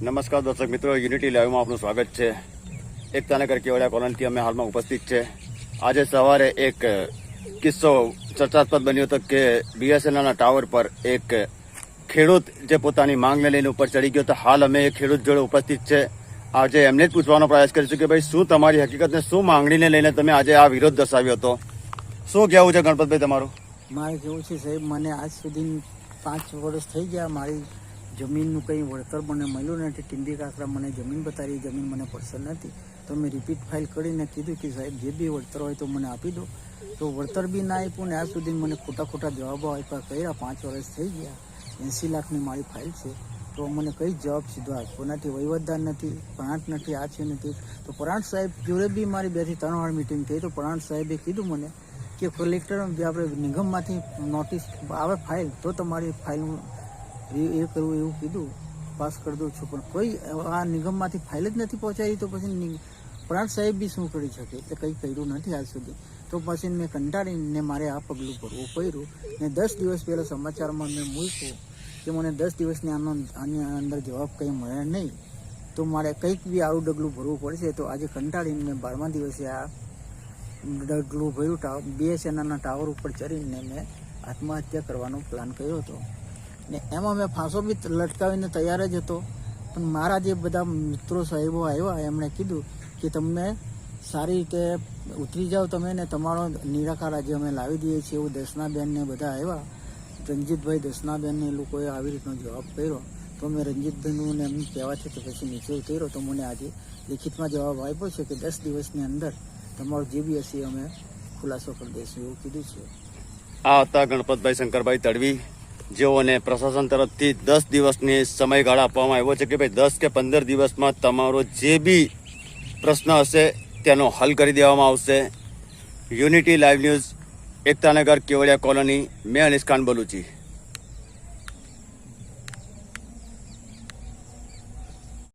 નમસ્કાર દર્શક મિત્રો યુનિટી લાઈવમાં આપનું સ્વાગત છે. એકતાનગર કેવડિયા કોલોનીથી અમે હાલમાં ઉપસ્થિત છે. આજે સવારે એક કિસ્સો ચર્ચાસ્પદ બન્યો હતો કે બીએસએનએલના ટાવર પર એક ખેડૂત જે પોતાની માંગને લઈને ઉપર ચડી ગયો તો હાલ અમે એ ખેડૂત જોડે ઉપસ્થિત છે. આજે એમને જ પૂછવાનો પ્રયાસ કરીશું કે ભાઈ, શું તમારી હકીકતને શું માંગણીને લઈને તમે આજે આ વિરોધ દર્શાવ્યો હતો? શું કહેવું છે ગણપતભાઈ તમારું? મારે કેવું છે સાહેબ, મને આજ સુધી પાંચ વર્ષ થઈ ગયા મારી જમીનનું કંઈ વળતર મને મળ્યું નથી. ટીંબી કાકરા મને જમીન બતાવી, જમીન મને પસંદ નથી. તો મેં રિપીટ ફાઇલ કરીને કીધું કે સાહેબ, જે બી વળતર હોય તો મને આપી દો. તો વળતર બી ના આપ્યું ને આજ સુધી મને ખોટા ખોટા જવાબો આપ્યા. કર્યા, પાંચ વર્ષ થઈ ગયા. એંસી લાખની મારી ફાઇલ છે. તો મને કઈ જવાબ સીધો આપ્યો નથી. વહીવટદાર નથી, પ્રાંત નથી, આ છે નથી તો. પ્રાંત સાહેબ જોડે બી મારી બેથી ત્રણ વાર મિટિંગ થઈ. તો પ્રાંત સાહેબે કીધું મને કે કલેક્ટર આપણે નિગમમાંથી નોટિસ આવે ફાઇલ તો તમારી ફાઇલનું એ કરવું એવું કીધું, પાસ કરી દઉં છું. પણ કોઈ આ નિગમમાંથી ફાઇલ જ નથી પહોંચાડી, તો પછી પ્રાણ સાહેબ બી શું કરી શકે? એટલે કંઈ કર્યું નથી આજ સુધી. તો પછી મેં કંટાળીને મારે આ પગલું ભરવું પડ્યું. ને દસ દિવસ પહેલાં સમાચારમાં મેં મૂક્યું કે મને દસ દિવસની આનો, આની અંદર જવાબ કંઈ મળે નહીં. તો મારે કંઈક બી આવું ડગલું ભરવું પડશે તો આજે કંટાળીને મેં બારમા દિવસે આ ડગલું ભર્યું. ટાવર બીએસએનએલના ટાવર ઉપર ચડીને મેં આત્મહત્યા કરવાનો પ્લાન કર્યો હતો. ને એમાં મેં ફાંસો બી લટકાવીને તૈયાર જ હતો. પણ મારા જે બધા મિત્રો સાહેબો આવ્યા, એમણે કીધું કે તમને સારી રીતે ઉતરી જાઓ તમે ને તમારો નિરાકાર આજે અમે લાવી દઈએ છીએ. એવું દર્શનાબેન ને બધા આવ્યા. રંજીતભાઈ દર્શનાબેનને એ લોકોએ આવી રીતનો જવાબ કર્યો તો મેં રંજીતભાઈનું એમ કહેવાથી તો પછી નીચે ઉતર્યો તો મને આજે લિખિતમાં જવાબ આપ્યો છે કે દસ દિવસની અંદર તમારું જે બી હશે અમે ખુલાસો કરી દઈશું એવું કીધું છે. આ હતા ગણપતભાઈ શંકરભાઈ તડવી. જેઓને પ્રશાસન તરફથી દસ દિવસની સમયગાળા આપવામાં આવ્યો છે કે ભાઈ દસ કે પંદર દિવસમાં તમારો જે બી પ્રશ્ન હશે તેનો હલ કરી દેવામાં આવશે. Unity live news Ektanagar Kevadia colony. મેં અનિષ્કાન ખાન બલુચી